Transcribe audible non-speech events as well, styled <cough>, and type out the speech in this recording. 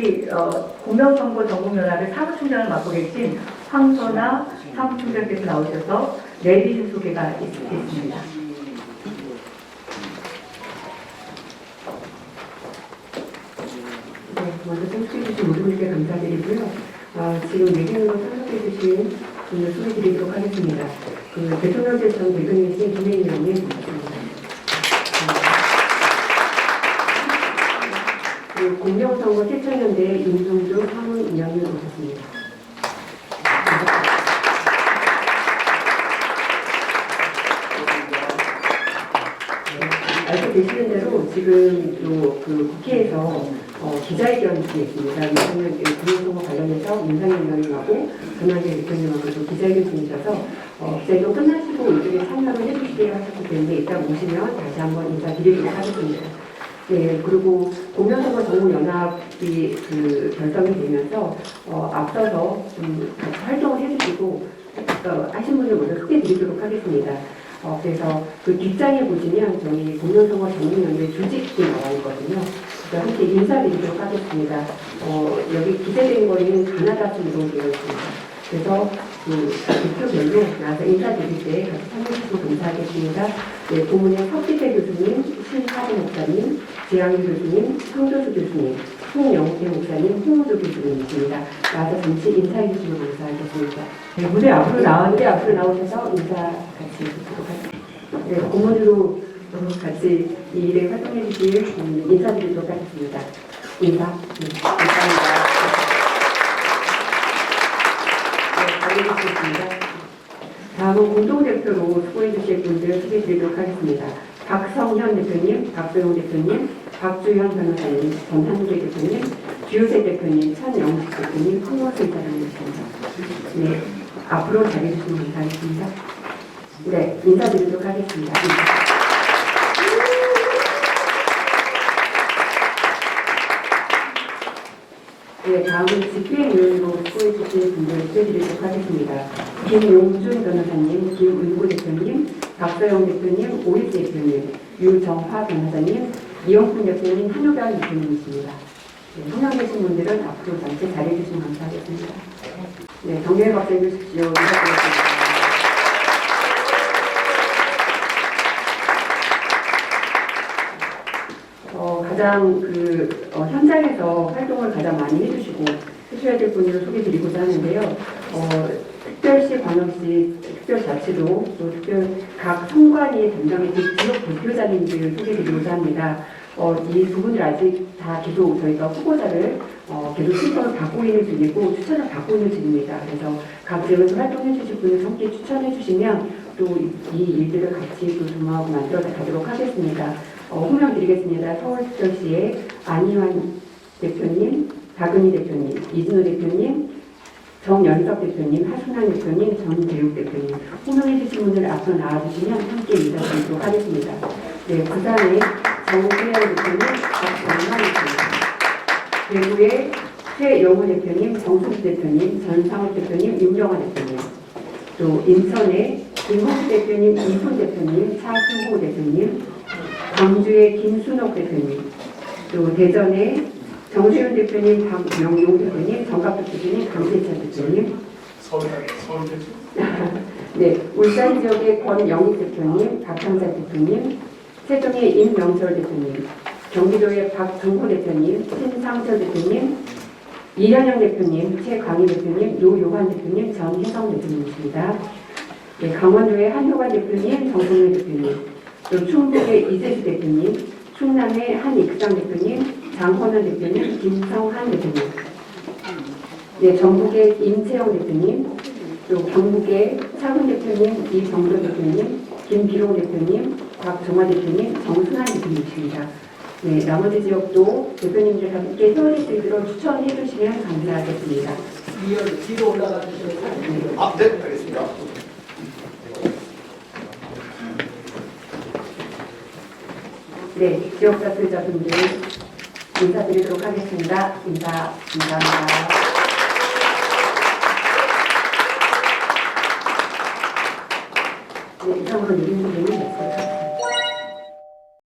공정선거 전국연합의 사무총장을 맡고 계신 황소나 사무총장께서 나오셔서 내리신 소개가 있, 있습니다. 네, 먼저 참석해주신 모든 분께 감사드리고요. 아, 지금 예정으로 참석해주신 분을 소개드리도록 하겠습니다. 그 대통령실 전 대변인이신 김혜인 의원님 그 공정선거 실천연대 임성주 사무위원님 모셨습니다. 알고 계시는 대로 지금 또그 국회에서 어, 기자회견이 있습니다. 윤석열 국민선거 관련해서 윤석열 의원님하고 김한재 대표님하고 또 기자회견 중이셔서 어, 기자회견 끝나시고 이쪽에 참여를 해주시기로 하셨기 때문에 일단 오시면 다시 한번 인사드리도록 하겠습니다. 네, 그리고 공명선거 전국연합이 그 결성이 되면서 어, 앞서서 좀 같이 활동을 해주시고 어, 하신 분을 먼저 소개드리도록 하겠습니다. 어, 그래서 그 뒷장에 보시면 저희 공명선거 전국연대 조직이 나와 있거든요. 함께 인사드리도록 하겠습니다. 어, 여기 기재된 거는 가나다 순으로 되어 있습니다. 그래서 그 대표별로 나와서 인사드릴 때 같이 참여해주시면 감사하겠습니다. 네, 고문의 석기태 교수님, 목사님, 지양희 교수님, 황교수 교수님, 홍영태 목사님, 홍우도 교수님이십니다. 나와서 잠시 인사해 주시면 감사하겠습니다. 네, 무대 앞으로 무대 앞으로 나오셔서 인사 같이 드리도록 하겠습니다. 네, 고문으로 같이 이 일에 활동해 주실 음, 인사드리도록 하겠습니다. 인사. 네, 감사합니다. 네. 다음은 공동대표로 수고해 주실 분들 소개해 드리도록 하겠습니다. 박성현 대표님, 박소영 대표님, 박주현 변호사님, 전한재 대표님, 주효세 대표님, 천영식 대표님, 홍원수 이사장님이십니다. 네, 앞으로 잘해주시면 감사하겠습니다. 네, 인사드리도록 하겠습니다. 네, 다음은 집행위원으로 수고해주신 분들 소개드리도록 하겠습니다. 김용준 변호사님, 김은고 대표님, 박서영 대표님, 오일재 대표님, 유정화 변호사님, 이영훈 대표님, 한효경 대표님이십니다. 네, 성향 계신 분들은 앞으로 잠시 자리해 주시면 감사하겠습니다. 네, 정리해 박수 해주십시오. 인사드리겠습니다. 어, 가장 그 어, 현장에서 활동을 가장 많이 해주시고 해주셔야 될 분들을 소개드리고자 하는데요. 어, 특별시, 광역시, 특별자치도 또 특별 각 선관위 담당의 지역 대표자님들 소개드리고자 합니다. 어, 이두 분들 아직 다 계속 저희가 후보자를 어, 계속 신청을 받고 있는 중이고 추천을 받고 있는 중입니다. 그래서 각 지역에서 활동해 주실 분을 함께 추천해 주시면 또 이 일들을 같이 또 도모하고 만들어 가도록 하겠습니다. 어, 호명 드리겠습니다. 서울특별시의 안희환 대표님, 박은희 대표님, 이진호 대표님, 정연석 대표님, 하순환 대표님, 전대육 대표님 호명해 주신 분들 앞으로 나와주시면 함께 인사드리도록 하겠습니다. 네, 부산의 정세현 대표님, 박정환 대표님, 대구의 최영우 대표님, 정숙 대표님, 전상욱 대표님, 윤영환 대표님, 또 인천의 김홍수 대표님, 이순 대표님, 차승호 대표님, 광주의 김순옥 대표님, 또 대전의 정세윤 대표님, 박명용 대표님, 정갑도 대표님, 강세찬 대표님, 서울 서울 대표 <laughs> 네, 울산 지역의 권영익 대표님, 박상자 대표님, 세종의 임명철 대표님, 경기도의 박종호 대표님, 신상철 대표님, 이현영 대표님, 최광희 대표님, 노요한 대표님, 전혜성 대표님이십니다. 네, 강원도의 한효관 대표님, 정성래 대표님, 또 충북의 이재수 대표님, 충남의 한 익상 대표님, 장헌원 대표님, 김성한 대표님, 네, 전북의 임채영 대표님, 또 경북의 차근 대표님, 이정도 대표님, 김기록 대표님, 곽종화 대표님, 정순환 대표님이십니다. 네, 나머지 지역도 대표님들 함께 세월이 수 있도록 추천해 주시면 감사하겠습니다. 뒤로, 뒤로 올라가 주시면 사진 아, 네, 알겠습니다. 네, 지역 사투자분들 인사드리도록 하겠습니다. 인사 감사합니다. 네, 이상으로 1인 2는 됐어요.